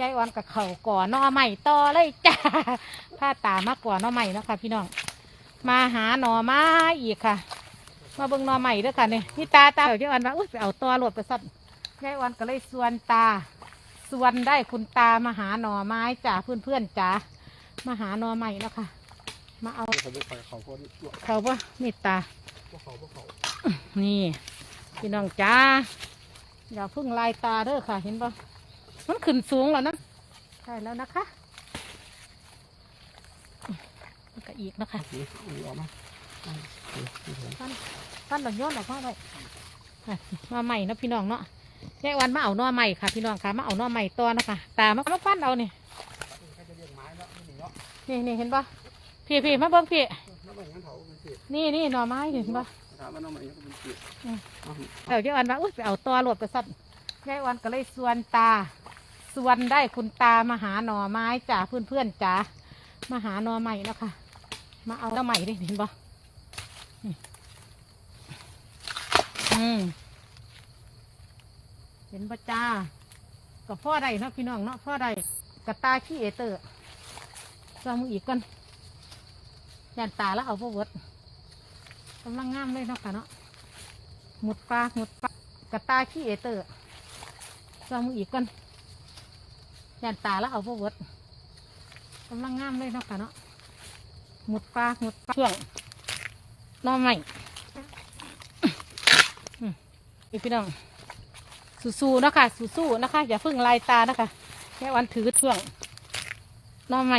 ยายอ่อนกับเขาก่อหนอใหม่ต่อเลยจ้าผ้าตามาก่อหนอใหม่เนาะคะพี่น้อง มาหาหนอไม้อีกค่ะ มาเบิ่งหนอใหม่ด้วยค่ะเนี่ยนี่ตาตาเดี๋ยวยายอ่อนว่าอุ้ยไปเอาตัวหลดไปสัตว์ยายอ่อนก็เลยส่วนตาส่วนได้คุณตามาหาหนอไม้จ้าเพื่อนเพื่อนๆจ้ามาหาหนอใหม่นะค่ะ มาเอาเขาไปไปเขาคนตัวเขาปะมีตานี่พี่น้องจ้าอย่าเพึ่งลายตาเด้อค่ะ เห็นปะ มันขึ้นสูงแล้วนะใช่แล้วนะคะแล้วก็อีกนะคะนี่นี่ออกมานี่นี่ผมท่านหลังย้อนออกมาไปมาใหม่เนาะพี่น้องเนาะยายวันมาเอาหน้อใหม่ค่ะ พี่น้องค่ะมาเอาหน้อใหม่ตัวนะคะตามามาฟันเอานี่ใครจะเลี้ยงไม้แล้วนี่เนาะนี่นี่เห็นปะพี่พี่มาเบิ่งพี่แล้วมันงั้นเขาเป็นเศษนี่นี่หน่อไม้เห็นปะถามว่าน้องมันก็เป็นเศษเดี๋ยวยายวันว่าอุ้ยไปเอาตัวโหลดไปสัตว์ยายวันก็เลยส่วนตา ส่วนได้คุณตามาหาหน่อไม้จ้าเพื่อนเพื่อนๆจ้ามาหาหน่อใหม่แล้วค่ะ มาเอาหน่อใหม่ดิเห็นปะอืมเห็นปะจ้ากับพ่อใดเนาะพี่น้องเนาะพ่อใดกับตาขี้เอเตอร์จามืออีกก่อนยันตาแล้วเอาพวกเวิร์ดกำลังงามเลยเนาะค่ะเนาะหมุดปลาหมุดปลากระตาขี้เอเตอร์จมืออีกก่อน ยันตาแล้วเอาพวกเวิร์ดกำลังงามเลยเนาะค่ะเนาะหมุดปลาหมุดปลาช่วงน้อใหม่อีพี่น้องสู้ๆนะคะสู้ๆนะคะ อย่าเพิ่งลายตานะคะแค่วันถือช่วงน้อใหม่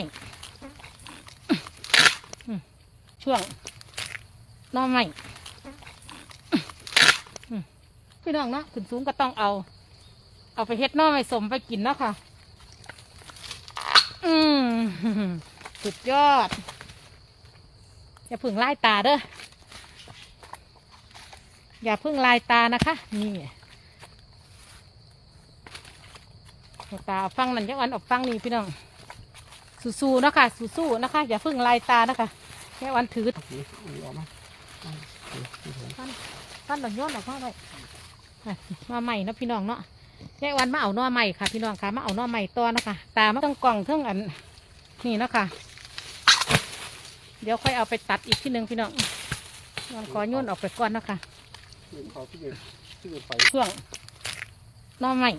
ช่วงน้อใหม่พี่น้องเนาะขึ้นสูงก็ต้องเอา เอาไปเฮ็ดน้อไม่สมไปกินเนาะค่ะ อืมสุดยอด อย่าพึ่งลายตาเด้อ อย่าพึ่งลายตานะคะ นี่ตาฟังนั่นยังอันออกฟังนี่พี่น้อง สู้ๆนะคะสู้ๆนะคะ อย่าพึ่งลายตานะคะแค่วันถือนี่านท่านหลังย้อนออกมาไปมาใหม่นะพี่น้องเนาะ ยายวันมาเอาน้อใหม่ค่ะ พี่น้องค่ะมาเอาน้อใหม่ตัวนะคะตามาต้องกล่องเท่องอันนี่นะคะเดี๋ยวค่อยเอาไปตัดอีกที่หนึ่งพี่น้องวันขอโยนออกไปก่อนนะคะเขาที่เป็นที่เป็นไฟช่วงน้อใหม่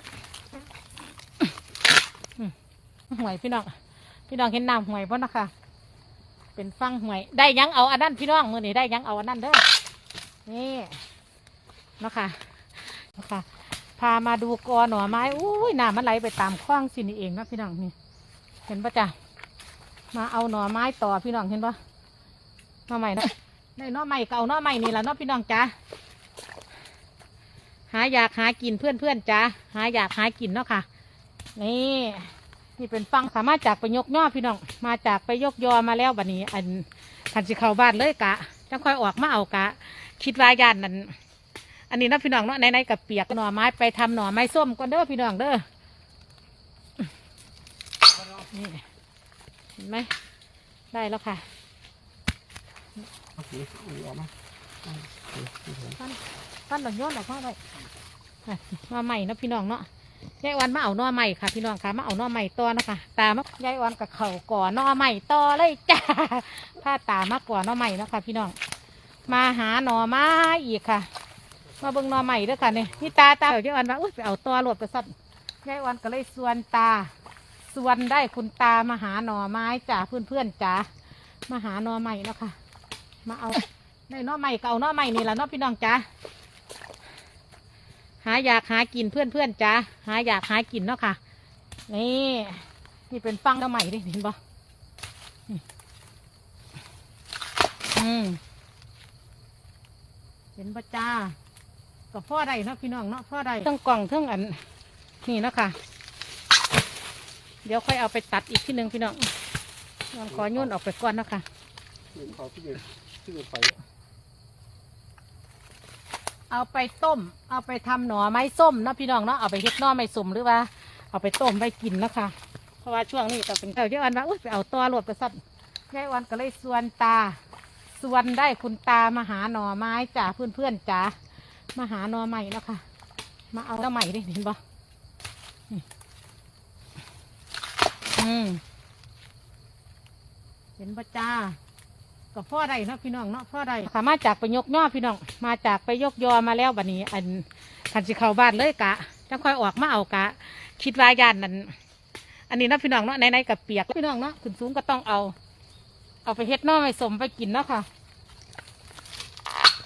ห่วยพี่น้อง พี่น้องเห็นน้ำห่วยป่ะนะคะ เป็นฟังห่วย ได้ยังเอาอันนั้นพี่น้องมือนี่ได้ยังเอาอันนั้นเด้อนี่นะคะนะคะ พามาดูกอหน่อไม้อุ้ยน้ำมันไหลไปตามคว้างสินี่เองนะพี่น้องนี่ เห็นปะจ๊ะมาเอาหน่อไม้ต่อพี่น้องเห็นปะหน่อใหม่นะได้หน่อใหม่เก่าหน่อใหม่นี่แหละเนาะพี่น้องจ้าหาอยากหากินเพื่อนเพื่อนจ้าหาอยากหากินเนาะค่ะ นี่นี่เป็นฟังสามารถจากไปยกย่อพี่น้องมาจากไปยกยอมาแล้วบัดนี้ อันทันสิเข้าบ้านเลยกะจังค่อยออกมาเอากะ คิดว่าย่านนั้น อันนี้นาะพี่น้องเนาะในๆกับเปียกหน่อไม้ไปทำหน่อไม้ส้มก่อนเด้อพี่น้องเด้อนี่เห็นไหมได้แล้วค่ะนี่นี่ออกมานี่นหลังย้อนออกมาไปมาใหม่นาะพี่น้องเนาะยายวันมาเอาน้อใหม่ค่ะพี่น้องค่ะมาเอาน้อใหม่ต่อนะคะตามายายวันกับเขาก่อหน้อใหม่ต่อเลยจ้าผ้าตามาก่อหน้อใหม่นะคะพี่น้องมาหาหน่อไม้อีกค่ะ มาเบิ่งหนอใหม่ด้วยค่ะเนี่ยนี่ตาตาเดี๋ยวยายวันว่าอุ้ยไปเอาตัวหลดไปสัตว์ยายอวันก็เลยส่วนตาส่วนได้คุณตามาหาหน่อไม้จ้าเพื่อนเพื่อนๆจ้ามาหาหน่อใหม่เนาะค่ะ มาเอาได้หน่อใหม่ก็เอาหน่อใหม่นี่แหละเนาะพี่น้องจ้าหาอยากหากินเพื่อนเพื่อนๆจ้าหาอยากหากินเนาะค่ะนี่นี่เป็นฟังหน่อใหม่ดิเห็นปะนี่อืมเห็นปะจ้า กับพ่อใดเนาะพี่น้องเนาะพ่อใดเทั้งกล่องเทั้งอันนี่เนาะค่ะ เดี๋ยวค่อยเอาไปตัดอีกที่หนึ่งพี่น้องวันขอโยนออกไปก่อนเนาะคะนี่เขาที่เป็นที่เป็นไฟเอาไปต้ม เอาไปทำหน่อไม้ส้มเนาะพี่น้องเนาะเอาไปเฮ็ดหน่อไม้ส้มหรือว่า เอาไปต้มไปกินเนาะคะเพราะว่าช่วงนี้ก็เป็นเจ้ายายวันว่าอุ้ยไปเอาตัวโหลดไปสัตว์ยายวันก็เลยส่วนตาส่วนได้คุณตามาหาหน่อไม้จ้าเพื่อนเพื่อนๆจ้า มาหานอใหม่เนาะค่ะ มาเอาหน่อใหม่ดิเห็นปะอืมเห็นปะจ้ากับพ่อใดเนาะพี่น้องเนาะพ่อใดค่ะมาจากไปยกย่อพี่น้อง มาจากไปยกยอมาแล้วบัดนี้ อันคันสิเข้าบ้านเลยกะจังค่อยออกมาเอากะ คิดว่ายานนั่นอันนี้นาะพี่น้องเนาะในในกับเปียกพี่น้องเนาะขึ้นสูงก็ต้องเอา เอาไปเฮ็ดน้อไม่สมไปกินเนาะค่ะ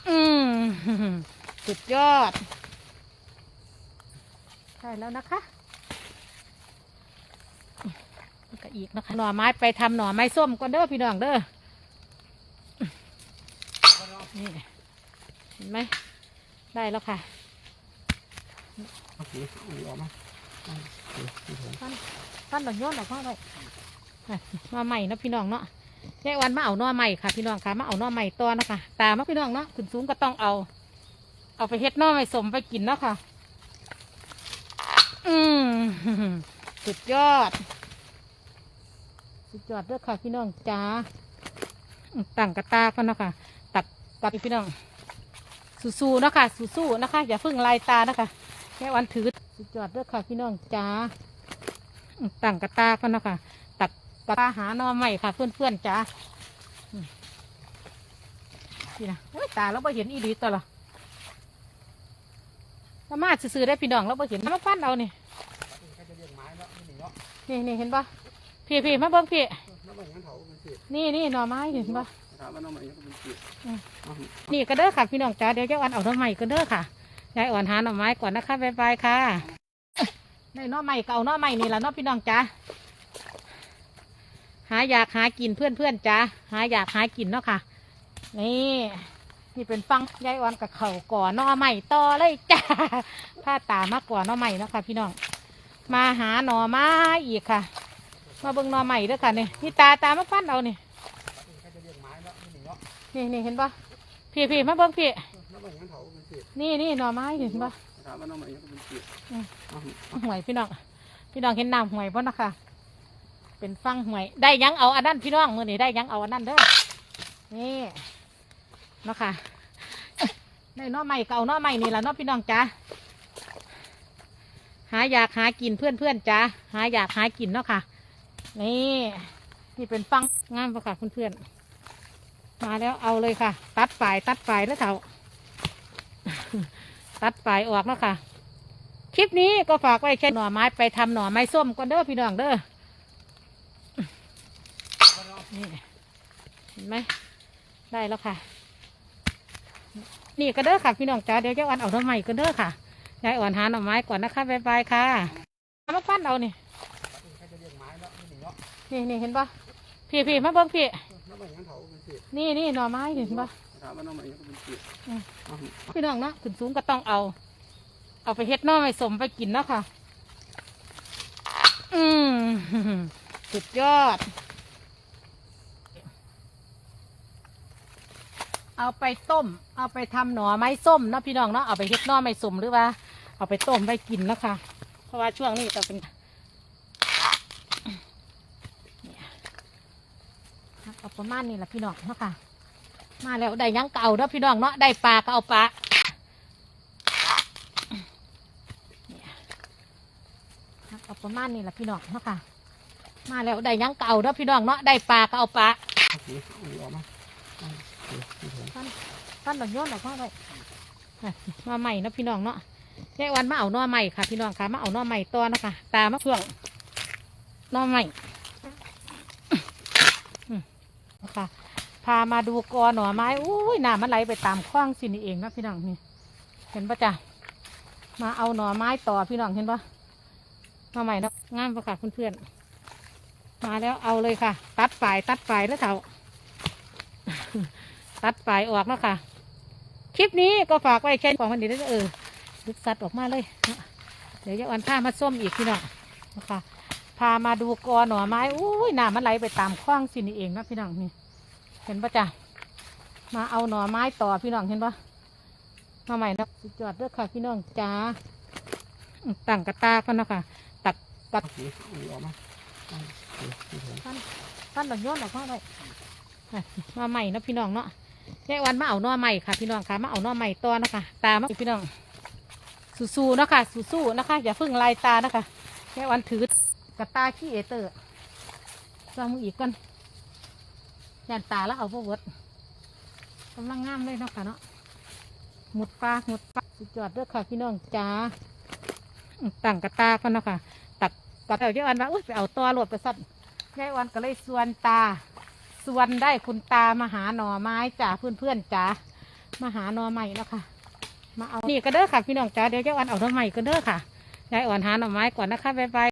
อืม สุดยอด ใช่แล้วนะคะก็อีกนะคะหน่อไม้ไปทำหน่อไม้ส้มก่อนเด้อพี่น้องเด้อนี่เห็นไหมได้แล้วค่ะโอเคอาออกมาเอาโอเคที่ผมท่านหลงย้อนออกมาไปหน่อใหม่นะพี่น้องเนาะแยกวันมาเอาหน่อใหม่ค่ะพี่น้องค่ะมาเอาหน่อใหม่ต่อเนะคะตามมาพี่น้องเนาะขึ้นสูงก็ต้องเอา เอาไปเฮ็ดน่อใหม่สมไปกินเนาะค่ะ อืมสุดยอด สุดยอดเด้อค่ะ พี่น้องจ้าตั้งกระตาก็นาะคะตักกับพี่น้อง สู้ๆเนาะค่ะสู้ๆนะคะ อย่าเพิ่งลายตานะคะแค่วันถือสุดยอดเด้อค่ะ พี่น้องจ้าตั้งกระตาก็นาะคะตักกระตาหาหนอใหม่ค่ะ เพื่อนๆจ้านี่นะโอ้ยตาเราไ่เห็นอีดีตัว ละสามารถซื้อๆได้พี่น้องเราไ่เห็นมาปั้นเอานี่ใครจะเรียกไม้แล้วนี่เนาะนี่นี่เห็นปะพี่พี่มาเบิ้งพี่แล้วมันงั้นเถาเป็นสินี่นี่หน่อไม้เห็นปะถามว่าน้องมันยังเป็นสิอืมเอานี่ก็เด้อค่ะพี่น้องจ้าเดี๋ยวยายอ่อนเอาหน่อไม้ก็เด้อค่ะยายอ่อนหาหน่อไม้ก่อนนะคะบ๊ายบายค่ะได้หน่อไม้ก็เอาหน่อไม้นี่ละเนาะพี่น้องจ้าหาอยากหากินเพื่อนเพื่อนๆจ้าหาอยากหากินเนาะค่ะนี่ นี่เป็นฟังยายอ่อนกับเขาก่อนหน่อไม้ต่อเลยจ้าผ้าตามากกว่าหน่อไม้เนะคะพี่น้อง มาหาหน่อไม้อีกค่ะ มาเบิ่งหน่อไม้เด้อค่ะนี่นี่ตาตามาฟันเอานี่ใครจะเนี่เนาะนี่นี่เห็นปะพี่พี่มาเบิ่งพี่นี่นี่หน่อไม้เห็นปะถามว่าน้องมันยังเป็นสิอืมเอาหวยพี่น้อง พี่น้องเห็นน้ำหวยบ่นะคะ เป็นฟังหวย ได้ยังเอาอันนั้นพี่น้องมือนี่ได้ยังเอาอันนั้นเด้อนี่ เนาะค่ะได้น้อใหม่เก่าน้อใหม่นี่แหละนาะพี่น้องจ้าหาอยากหากินเพื่อนเพื่อนจ้าหาอยากหากินเนาะค่ะนี่นี่เป็นฟังงามปะค่ะเพื่อนๆมาแล้วเอาเลยค่ะ ตัดฝายตัดฝายแล้วเถ่าตัดฝายออกเนาะค่ะ คลิปนี้ก็ฝากไว้แค่หน่อไม้ไปทำหน่อไม้ส้มก่อนเด้อพี่น้องเด้อนี่เห็นไหมได้แล้วค่ะ นี่ก็เด้อค่ะพี่น้องจ้าเดี๋ยวยายอ่อนเอาหน่อไม้ก็เด้อค่ะยายอ่อนหาหน่อไม้ก่อนนะคะบ๊ายบายค่ะมาปั้นเอานี่ใครจะเนี่เนาะนี่นี่เห็นปะพี่พี่มาเบิ้งพี่นี่นี่หน่อไม้เห็นปะพี่น้องเนาะขึ้นสูงก็ต้องเอา เอาไปเฮ็ดหน่อไม้สมไปกินเนาะค่ะ อืมสุดยอด เอาไปต้ม เอาไปทำหน่อไม้ส้มเนาะพี่น้องเนาะเอาไปเฮ็ดหน่อไม้ส้มหรือว่า เอาไปต้มไปกินเนาะคะเพราะว่าช่วงนี้จะเป็นเนี่อาประมาณนี้แหละพี่น้องเนาะค่ะ มาแล้วได้ยังเก่าเนาะพี่น้องเนาะได้ปลาก็เอาปลาเนี่อาประมาณนี้แหละพี่น้องเนาะค่ะ มาแล้วได้ยังเก่าเนาะพี่น้องเนาะได้ปลาก็เอาปลา ท่านหลงย้อนออกมาไปมาใหม่นะพี่น้องเนาะแยายวันมาเอานอใหม่ค่ะ พี่น้องค่ะมาเอานอใหม่ต่อเนาะคะตามาเพื่องนอใหม่นะคะพามาดูกอหน่อไม้อุ้ยน้ำมันไหลไปตามคว้างสินี่เองนะพี่น้องนี่เห็นปะจ๊ะมาเอาหน่อไม้ต่อพี่น้องเห็นปะหน่อใหม่นะงามปะค่ะเพื่อนๆมาแล้วเอาเลยค่ะ ตัดฝ่ายตัดฝ่ายแล้วเถาตัดฝ่ายออกแล้วค่ะ คลิปนี้ก็ฝากไว้แค่ของมันเดียวเออลึกสัตว์ออกมาเลยเดี๋ยวยายวันพามาส้มอีกพี่น้องนะคะพามาดูกอหน่อไม้อุ้ยน้ำมันไหลไปตามคว้างสินี่เองนะพี่น้องนี่เห็นปะจ๊ะมาเอาหน่อไม้ต่อพี่น้องเห็นปะมาใหม่นะสุดยอดเด้อค่ะพี่น้องจ้าตั้งกระตาก็นาะคะตักตักโอเคเอาออกมาเอาโอเคที่ผมท่านหลงย้อนออกมาไปมาใหม่นะพี่น้องเนาะ ยายวันมาเอาน่อใหม่ค่ะ พี่น้องค่ะมาเอาน่อใหม่ต่อนะคะตามาพี่น้องสู้ๆนะคะสู้ๆนะคะ อย่าเพิ่งลายตานะคะยายวันถือกระตาขี้เอเตอร์ซองมืออีกก่อนยันตาแล้วเอาพวกเวิดกำลังงามเลยเนาะค่ะเนาะหมดปลาหมดปลาสุดยอดเด้อค่ะ พี่น้องจ้าตั้งกระตากันเนาะค่ะตักกระเตาเยอะอันว่าอุ้ยไปเอาตัวโหลดไปสัตว์ยายวันก็เลยส่วนตา สวนได้คุณตามาหาหน่อไม้จ้าเพื่อนเพื่อนๆจ้ามาหาหน่อไม้แล้วค่ะ มาเอานี่ก็เด้อค่ะพี่น้องจ้าเดี๋ยวยายวันเอาหน่อไม้ก็เด้อค่ะยายอ่อนหาหน่อไม้ก่อนนะคะบ๊ายบาย